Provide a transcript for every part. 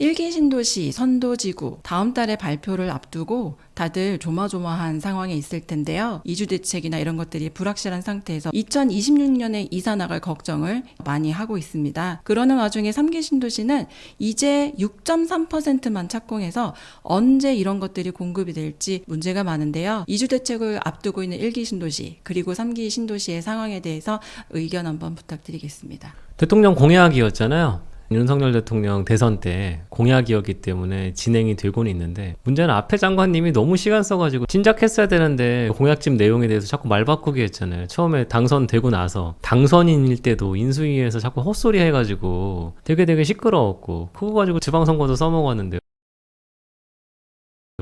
일기 신도시 선도지구 다음 달에 발표를 앞두고 다들 조마조마한 상황에 있을 텐데요. 이주 대책이나 이런 것들이 불확실한 상태에서 2026년에 이사 나갈 걱정을 많이 하고 있습니다. 그러는 와중에 3기 신도시는 이제 6.3%만 착공해서 언제 이런 것들이 공급이 될지 문제가 많은데요. 이주 대책을 앞두고 있는 1기 신도시 그리고 3기 신도시의 상황에 대해서 의견 한번 부탁드리겠습니다. 대통령 공약이었잖아요. 윤석열 대통령 대선 때 공약이었기 때문에 진행이 되고는 있는데 문제는 앞에 장관님이 너무 시간 써가지고 진작했어야 되는데 공약집 내용에 대해서 자꾸 말 바꾸기 했잖아요. 처음에 당선되고 나서 당선인일 때도 인수위에서 자꾸 헛소리 해가지고 되게 되게 시끄러웠고 그거 가지고 지방선거도 써먹었는데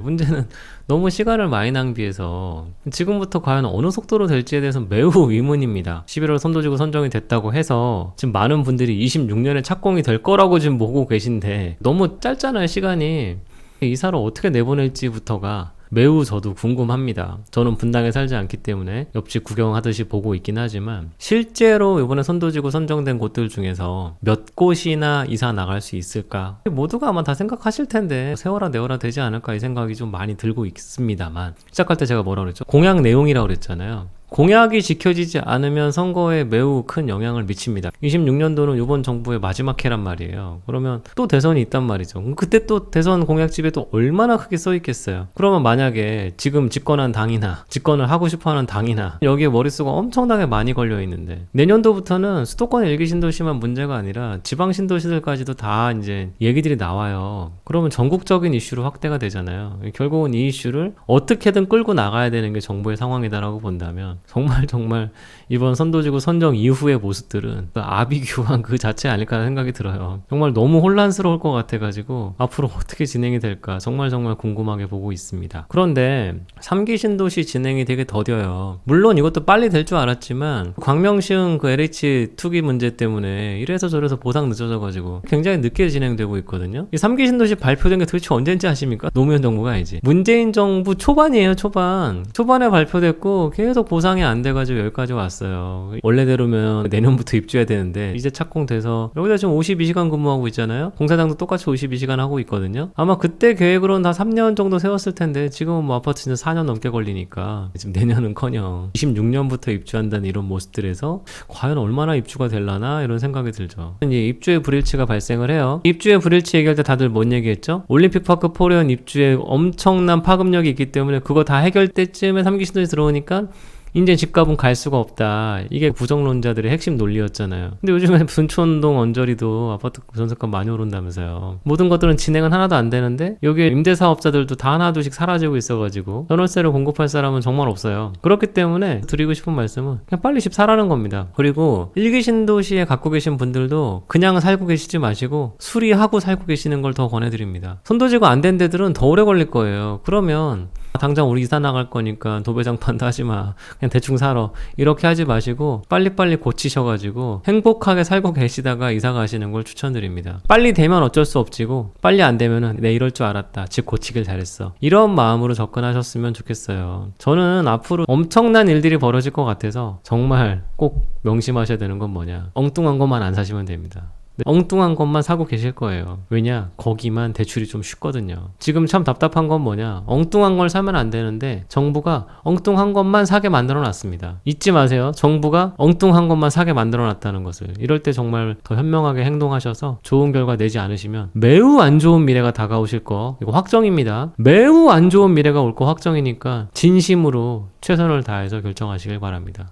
문제는 너무 시간을 많이 낭비해서 지금부터 과연 어느 속도로 될지에 대해서 매우 의문입니다. 11월 선도지구 선정이 됐다고 해서 지금 많은 분들이 26년에 착공이 될 거라고 지금 보고 계신데 너무 짧잖아요, 시간이. 이사를 어떻게 내보낼지부터가 매우 저도 궁금합니다. 저는 분당에 살지 않기 때문에 옆집 구경하듯이 보고 있긴 하지만 실제로 이번에 선도지구 선정된 곳들 중에서 몇 곳이나 이사 나갈 수 있을까? 모두가 아마 다 생각하실 텐데 세월아 내월아 되지 않을까 이 생각이 좀 많이 들고 있습니다만 시작할 때 제가 뭐라 그랬죠? 공약 내용이라고 그랬잖아요. 공약이 지켜지지 않으면 선거에 매우 큰 영향을 미칩니다. 26년도는 이번 정부의 마지막 해란 말이에요. 그러면 또 대선이 있단 말이죠. 그때 또 대선 공약집에 또 얼마나 크게 써 있겠어요. 그러면 만약에 지금 집권한 당이나 집권을 하고 싶어하는 당이나 여기에 머릿수가 엄청나게 많이 걸려 있는데 내년도부터는 수도권 일기 신도시만 문제가 아니라 지방 신도시들까지도 다 이제 얘기들이 나와요. 그러면 전국적인 이슈로 확대가 되잖아요. 결국은 이 이슈를 어떻게든 끌고 나가야 되는 게 정부의 상황이다라고 본다면 정말 정말 이번 선도지구 선정 이후의 모습들은 그 아비규환 그 자체 아닐까 하는 생각이 들어요. 정말 너무 혼란스러울 것 같아가지고 앞으로 어떻게 진행이 될까 정말 정말 궁금하게 보고 있습니다. 그런데 3기 신도시 진행이 되게 더뎌요. 물론 이것도 빨리 될 줄 알았지만 광명시흥 그 LH 투기 문제 때문에 이래서 저래서 보상 늦어져가지고 굉장히 늦게 진행되고 있거든요. 이 3기 신도시 발표된 게 도대체 언제인지 아십니까? 노무현 정부가 아니지. 문재인 정부 초반이에요, 초반. 초반에 발표됐고 계속 보상 이 안 돼가지고 여기까지 왔어요. 원래대로면 내년부터 입주해야 되는데 이제 착공돼서 여기다 지금 52시간 근무하고 있잖아요. 공사장도 똑같이 52시간 하고 있거든요. 아마 그때 계획으로는 다 3년 정도 세웠을 텐데 지금은 뭐 아파트는 4년 넘게 걸리니까 지금 내년은커녕 26년부터 입주한다는 이런 모습들에서 과연 얼마나 입주가 될라나 이런 생각이 들죠. 이제 입주의 불일치가 발생을 해요. 입주의 불일치 얘기할 때 다들 뭔 얘기했죠? 올림픽 파크 포레온 입주에 엄청난 파급력이 있기 때문에 그거 다 해결 때쯤에 3기 신도시 들어오니까 이제 집값은 갈 수가 없다. 이게 부정론자들의 핵심 논리였잖아요. 근데 요즘에 분촌동 언저리도 아파트 전세가 많이 오른다면서요. 모든 것들은 진행은 하나도 안 되는데 여기에 임대사업자들도 다 하나둘씩 사라지고 있어가지고 전월세를 공급할 사람은 정말 없어요. 그렇기 때문에 드리고 싶은 말씀은 그냥 빨리 집 사라는 겁니다. 그리고 일기 신도시에 갖고 계신 분들도 그냥 살고 계시지 마시고 수리하고 살고 계시는 걸 더 권해드립니다. 손도지가 안된 데들은 더 오래 걸릴 거예요. 그러면 당장 우리 이사 나갈 거니까 도배장판도 하지 마. 그냥 대충 살아. 이렇게 하지 마시고 빨리빨리 고치셔가지고 행복하게 살고 계시다가 이사 가시는 걸 추천드립니다. 빨리 되면 어쩔 수 없지고 빨리 안 되면은 내 이럴 줄 알았다. 집 고치길 잘했어. 이런 마음으로 접근하셨으면 좋겠어요. 저는 앞으로 엄청난 일들이 벌어질 것 같아서 정말 꼭 명심하셔야 되는 건 뭐냐. 엉뚱한 것만 안 사시면 됩니다. 네, 엉뚱한 것만 사고 계실 거예요. 왜냐? 거기만 대출이 좀 쉽거든요. 지금 참 답답한 건 뭐냐? 엉뚱한 걸 사면 안 되는데 정부가 엉뚱한 것만 사게 만들어 놨습니다. 잊지 마세요. 정부가 엉뚱한 것만 사게 만들어 놨다는 것을. 이럴 때 정말 더 현명하게 행동하셔서 좋은 결과 내지 않으시면 매우 안 좋은 미래가 다가오실 거. 이거 확정입니다. 매우 안 좋은 미래가 올 거 확정이니까 진심으로 최선을 다해서 결정하시길 바랍니다.